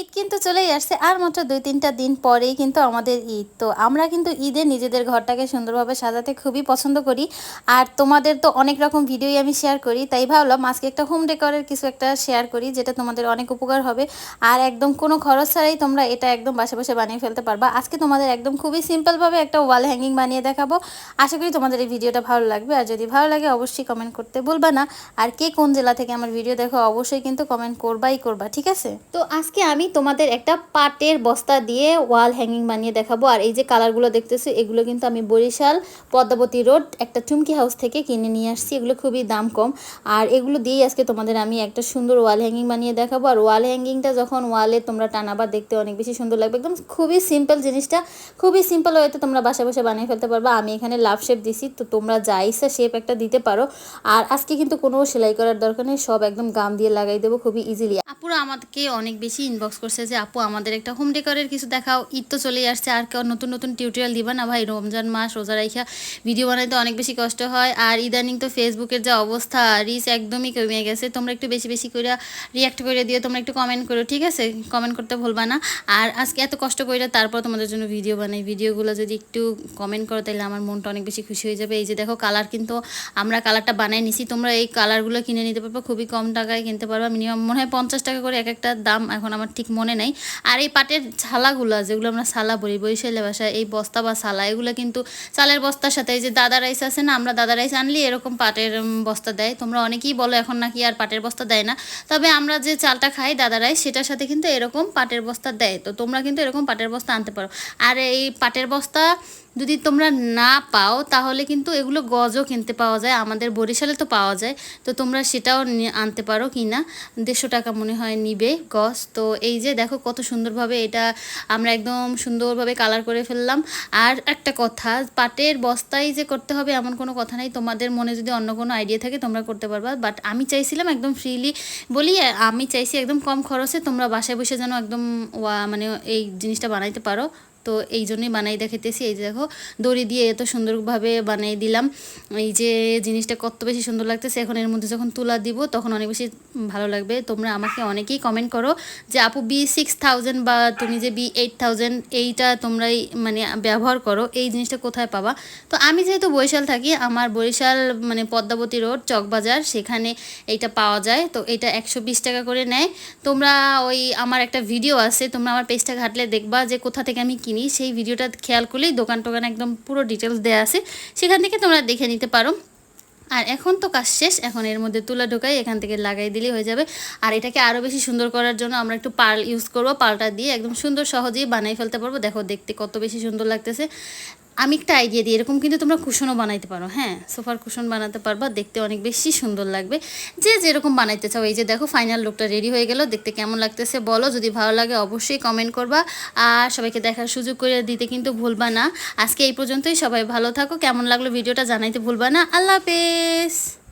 ঈদ কিন্তু চলেই আসছে, আর মাত্র দুই তিনটা দিন পরেই কিন্তু আমাদের ঈদ। তো আমরা কিন্তু ঈদে নিজেদের ঘরটাকে সুন্দরভাবে সাজাতে খুবই পছন্দ করি। আর তোমাদের তো অনেক রকম ভিডিওই আমি শেয়ার করি, তাই ভাবলাম আজকে একটা হোম ডেকোরের কিছু একটা শেয়ার করি, যেটা তোমাদের অনেক উপকার হবে। আর একদম কোনো খরচ ছাড়াই তোমরা এটা একদম বাসা বসে বানিয়ে ফেলতে পারবা। আজকে তোমাদের একদম খুবই সিম্পলভাবে একটা ওয়াল হ্যাঙ্গিং বানিয়ে দেখাবো। আশা করি তোমাদের এই ভিডিওটা ভালো লাগবে, আর যদি ভালো লাগে অবশ্যই কমেন্ট করতে ভুলবা না। আর কে কোন জেলা থেকে আমার ভিডিও দেখো অবশ্যই কিন্তু কমেন্ট করবাই করবা, ঠিক আছে? তো আজকে আমি তোমাদের একটা পাটের বস্তা দিয়ে ওয়াল হ্যাঙ্গিং বানিয়ে দেখাবো। আর এই যে কালারগুলো দেখতেছো, এগুলো কিন্তু আমি বরিশাল পদ্মাবতী রোড একটা চুমকি হাউস থেকে কিনে নিয়ে আসছি। এগুলো খুবই দাম কম। আর এগুলো দিয়েই আজকে তোমাদের আমি একটা সুন্দর ওয়াল হ্যাঙ্গিং বানিয়ে দেখাবো। আর ওয়াল হ্যাঙ্গিংটা যখন ওয়ালে তোমরা টানাবা, দেখতে অনেক বেশি সুন্দর লাগবে। একদম খুবই সিম্পল জিনিসটা। খুবই সিম্পল হয়তো তোমরা বাসা বসে বানিয়ে ফেলতে পারবা। আমি এখানে লাভ শেপ দিছি, তো তোমরা যা ইচ্ছা শেপ একটা দিতে পারো। আর আজকে কিন্তু কোনো সেলাই করার দরকার নেই, সব একদম গাম দিয়ে লাগাই দেবো, খুবই ইজিলি আপুরা আমাদেরকে অনেক বেশি ইনবক্স করছে যে, আপু, আমাদের একটা হোম ডেকোরের কিছু দেখাও। ঈদ তো চলেই আসছে, আর কেউ নতুন নতুন টিউটোরিয়াল দিবা না ভাই? রমজান মাস, রোজা রাইখা ভিডিও বানাইতে অনেক বেশি কষ্ট হয়। আর ইদানিং তো ফেসবুকের যা অবস্থা রিচ একদমই কমে গেছে। তোমরা একটু বেশি বেশি করে রিয়াক্ট করে দিও, তোমরা একটু কমেন্ট করো, ঠিক আছে? কমেন্ট করতে ভুলবা না। আর আজকে এত কষ্ট করে তারপর তোমাদের জন্য ভিডিও বানাই। ভিডিওগুলো যদি একটু কমেন্ট করো তাহলে আমার মনটা অনেক বেশি খুশি হয়ে যাবে। এই যে দেখো কালার কিন্তু আমরা কালারটা বানাই নিছি। তোমরা এই কালারগুলো কিনে নিতে পারব, খুবই কম টাকায় কিনতে পারবা। মিনিমাম মনে হয় পঞ্চাশ টাকা করে এক একটা দাম। এখন আমার ঠিক মনে নাই। আর এই পাটের ছালাগুলো যেগুলো আমরা সালা বলি বরিশালে ভাষায় এই বস্তা বা সালা এগুলো কিন্তু চালের বস্তার সাথে এই যে দাদা রাইস আছে না, আমরা দাদা রাইস আনলি এরকম পাটের বস্তা দেয়। তোমরা অনেকেই বলো এখন নাকি আর পাটের বস্তা দেয় না। তবে আমরা যে চালটা খাই দাদা রাইস, সেটার সাথে কিন্তু এরকম পাটের বস্তা দেয়। তো তোমরা কিন্তু এরকম পাটের বস্তা আনতে পারো। আর এই পাটের বস্তা যদি তোমরা না পাও, তাহলে কিন্তু এগুলো গজও কিনতে পাওয়া যায়। আমাদের বরিশালে তো পাওয়া যায়। তো তোমরা সেটাও আনতে পারো কি না? দেড়শো টাকা মনে হয় নিবে গজ। তো এই যে দেখো কত সুন্দরভাবে এটা আমরা একদম সুন্দরভাবে কালার করে ফেললাম। আর একটা কথা, পাটের বস্তায় যে করতে হবে এমন কোনো কথা নাই। তোমাদের মনে যদি অন্য কোনো আইডিয়া থাকে, তোমরা করতে পারবা। বাট আমি চাইছিলাম একদম ফ্রিলি বলি, আমি চাইছি একদম কম খরচে তোমরা বাসায় বসে যেন একদম মানে এই জিনিসটা বানাইতে পারো। তো এই জন্যই বানাই দেখাইতেছি। এই যে দেখো, দড়ি দিয়ে এত সুন্দরভাবে বানিয়ে দিলাম। এই যে জিনিসটা কত বেশি সুন্দর লাগতেছে। এখন এর মধ্যে যখন তুলা দিব, তখন অনেক বেশি ভালো লাগবে। তোমরা আমাকে অনেকেই কমেন্ট করো যে, আপু বি সিক্স থাউজেন্ড বা তুমি যে বি এইট থাউজেন্ড এইটা তোমরাই মানে ব্যবহার করো। এই জিনিসটা কোথায় পাবা? তো আমি যেহেতু বরিশাল থাকি, আমার বরিশাল মানে পদ্মাবতী রোড, চকবাজার, সেখানে এইটা পাওয়া যায়। তো এটা একশো বিশ টাকা করে নেয়। তোমরা ওই আমার একটা ভিডিও আছে, তোমরা আমার পেজটা ঘাটলে দেখবা যে কোথা থেকে আমি কিনি সেই ভিডিওটা খেয়াল করলেই দোকান টোকান একদম পুরো ডিটেলস দেওয়া আছে। সেখান থেকে তোমরা দেখে নিতে পারো। আর এখন তো কাজ শেষ, এখন এর মধ্যে তুলা ঢোকাই, এখান থেকে লাগাই দিলেই হয়ে যাবে। আর এটাকে আরও বেশি সুন্দর করার জন্য আমরা একটু পাল ইউজ করব। পালটা দিয়ে একদম সুন্দর সহজেই বানাই ফেলতে পারব। দেখো দেখতে কত বেশি সুন্দর লাগতেছে। আমি একটা আইডিয়া দিই, এরকম কিন্তু তোমরা কুশনও বানাইতে পারো হ্যাঁ? সোফার কুশন বানাতে পারবা, দেখতে অনেক বেশি সুন্দর লাগবে। যে যেরকম বানাইতে চাও, এই যে দেখো ফাইনাল লুকটা রেডি হয়ে গেল, দেখতে কেমন লাগতেছে বলো, যদি ভালো লাগে অবশ্যই কমেন্ট করবা। আর সবাইকে দেখার সুযোগ করে দিতে কিন্তু ভুলবা না। আজকে এই পর্যন্তই, সবাই ভালো থাকো, কেমন লাগল ভিডিওটা জানাইতে ভুলবা না। আল্লাহ হাফেজ!